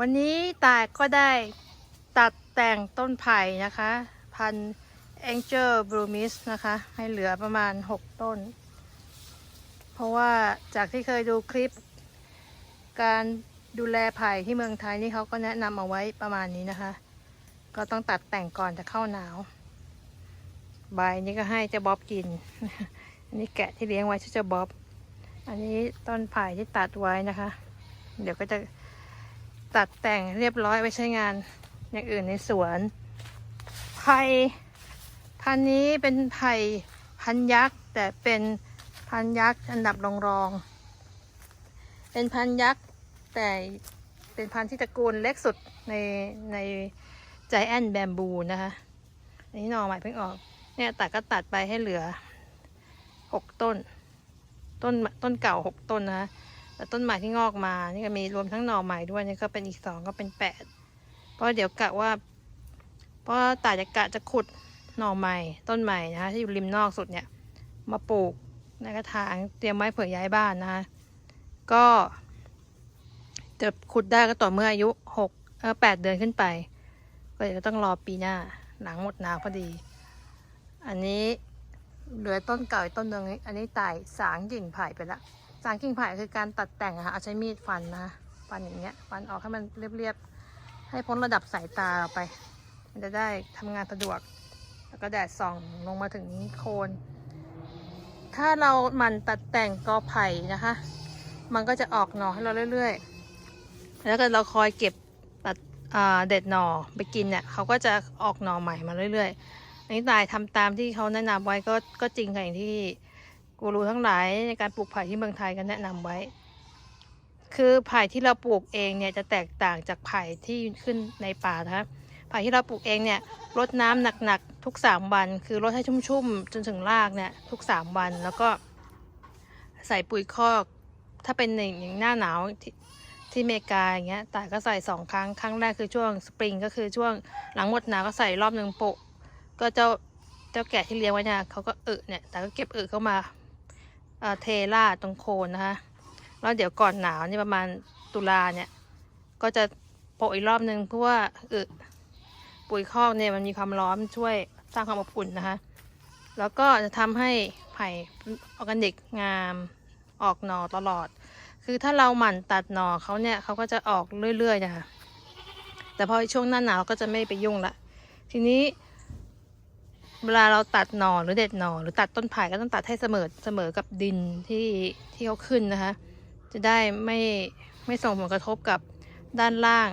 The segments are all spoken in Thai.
วันนี้ตายก็ได้ตัดแต่งต้นไผ่นะคะ พัน Angel Bloomis นะคะ ให้เหลือประมาณ 6 ต้น เพราะว่าจากที่เคยดูคลิป การดูแลไผ่ที่เมืองไทยนี่เขาก็แนะนำเอาไว้ประมาณนี้นะคะ ก็ต้องตัดแต่งก่อนจะเข้าหนาว ใบนี้ก็ให้เจะบ๊อบกิน อันนี้แกะที่เลี้ยงไว้ชื่อเจะบ๊อบ อันนี้ต้นไผ่ที่ตัดไว้นะคะ เดี๋ยวก็จะ ตัดแต่งเรียบร้อยไว้ใช้งานอย่างอื่นในสวน ไผ่พันนี้เป็นไผ่พันยักษ์ แต่เป็นพันยักษ์อันดับรองรอง เป็นพันยักษ์แต่เป็นพันธุ์ที่ตระกูลเล็กสุดในในใจแอนแบมบูนะคะอันนี้หน่อใหม่เพิ่งออก เนี่ยตัดก็ตัดไปให้เหลือหกต้น ต้นต้นเก่าหกต้นนะคะ แต่ต้นใหม่ที่งอกมา นี่ก็มีรวมทั้งหน่อใหม่ด้วยนี่ก็เป็นอีกสองก็เป็นแปดเพราะเดี๋ยวกะว่า เพราะตาจะกะจะขุดหน่อใหม่ต้นใหม่นะคะที่อยู่ริมนอกสุดเนี่ย มาปลูกในกระถางเตรียมไว้เผื่อย้ายบ้านนะคะก็จะขุดได้ก็ต่อเมื่ออายุหกเออแปดเดือนขึ้นไป ก็เดี๋ยวต้องรอปีหน้าหลังหมดหนาวพอดี อันนี้เหลือต้นเก่าอีกต้นหนึ่งอันนี้ตายสางกิ่งไผ่ไปละ สางกิ่งไผ่คือการตัดแต่งอะค่ะเอาใช้มีดฟันนะฟันอย่างเงี้ยฟันออกให้มันเรียบๆให้พ้นระดับสายตาเราไป มันจะได้ทำงานสะดวก แล้วก็แดดส่องลงมาถึงโคน ถ้าเราหมันตัดแต่งกอไผ่นะคะ มันก็จะออกหน่อให้เราเรื่อยๆ แล้วก็เราคอยเก็บตัดอ่เด็ดหน่อไปกินเนี่ยเขาก็จะออกหน่อใหม่มาเรื่อยๆอันนี้ตายทำตามที่เขาแนะนำไว้ก็ก็จริงค่ะอย่างที่ กูรู้ทั้งหลายในการปลูกไผ่ที่เมืองไทยก็แนะนำไว้ คือไผ่ที่เราปลูกเองเนี่ยจะแตกต่างจากไผ่ที่ขึ้นในป่านะคะไผ่ที่เราปลูกเองเนี่ยรดน้ำหนักๆทุก 3 วัน คือรดให้ชุ่มๆจนถึงรากเนี่ยทุก 3 วันแล้วก็ใส่ปุ๋ยคอก ถ้าเป็นอย่างหน้าหนาวที่ที่อเมริกาอย่างเงี้ยแต่ก็ใส่สองครั้ง ครั้งแรกคือช่วงสปริงก็คือช่วงหลังหมดหนาวก็ใส่รอบหนึ่งโปะก็เจ้าเจ้าแกะที่เลี้ยงไว้เนี่ยเขาก็เออเนี่ยแต่ก็เก็บเออเข้ามา เทราตรงโคนนะคะแล้วเดี๋ยวก่อนหนาวนี่ประมาณตุลาเนี่ย ก็จะโปะอีกรอบนึงเพราะว่าออปุ๋ยคอกเนี่ยมันมีความร้อนช่วยสร้างความอบอุ่นนะคะ แล้วก็จะทำให้ไผ่ออร์แกนิกงามออกหน่อตลอด คือถ้าเราหมั่นตัดหน่อเขาเนี่ยเขาก็จะออกเรื่อยๆนะคะแต่พอช่วงหน้าหนาวก็จะไม่ไปยุ่งละ ทีนี้ เวลาเราตัดหน่อหรือเด็ดหน่อหรือตัดต้นไผ่ก็ต้องตัดให้เสมอเสมอกับดินที่ที่เขาขึ้นนะคะ จะได้ไม่ไม่ส่งผลกระทบกับด้านล่าง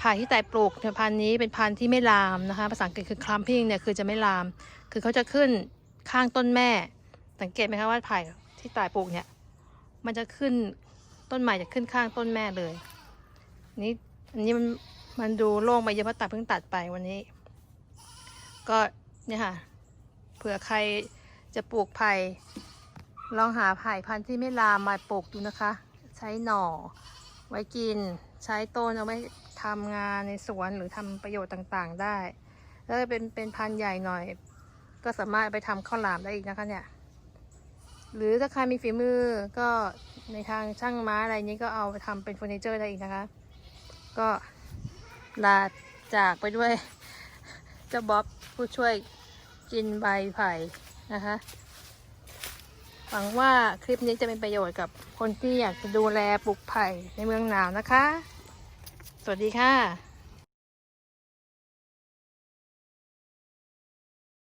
ผ่ที่แต่ปลูกเนี่ยพันธุ์นี้เป็นพันธุ์ที่ไม่ลามนะคะ ภาษาอังกฤษคือ clumping เนี่ยคือจะไม่ลาม คือเขาจะขึ้นข้างต้นแม่ สังเกตไหมคะว่าไผ่ที่ตายปลูกเนี่ย มันจะขึ้นต้นใหม่จะขึ้นข้างต้นแม่เลย นี่อันนี้มันมันดูโล่งไปเยอะเพราะตัดเพิ่งตัดไปวันนี้ ก็ เนี่ยค่ะ เผื่อใครจะปลูกไผ่ลองหาไผ่พันธุ์ที่ไม่ลามมาปลูกดูนะคะ ใช้หน่อ ไว้กิน ใช้ต้นเอาไว้ทำงานในสวนหรือทำประโยชน์ต่างๆได้ แล้วเป็นเป็นพันธุ์ใหญ่หน่อย ก็สามารถไปทำข้าวหลามได้อีกนะคะเนี่ย หรือถ้าใครมีฝีมือก็ในทางช่างไม้อะไรนี้ก็เอาไปทำเป็นเฟอร์นิเจอร์ได้อีกนะคะ ก็ลาจากไปด้วย เจ้าบ๊อบผู้ช่วยกินใบไผ่นะคะ หวังว่าคลิปนี้จะเป็นประโยชน์กับคนที่อยากจะดูแลปลูกไผ่ในเมืองหนาวนะคะ สวัสดีค่ะ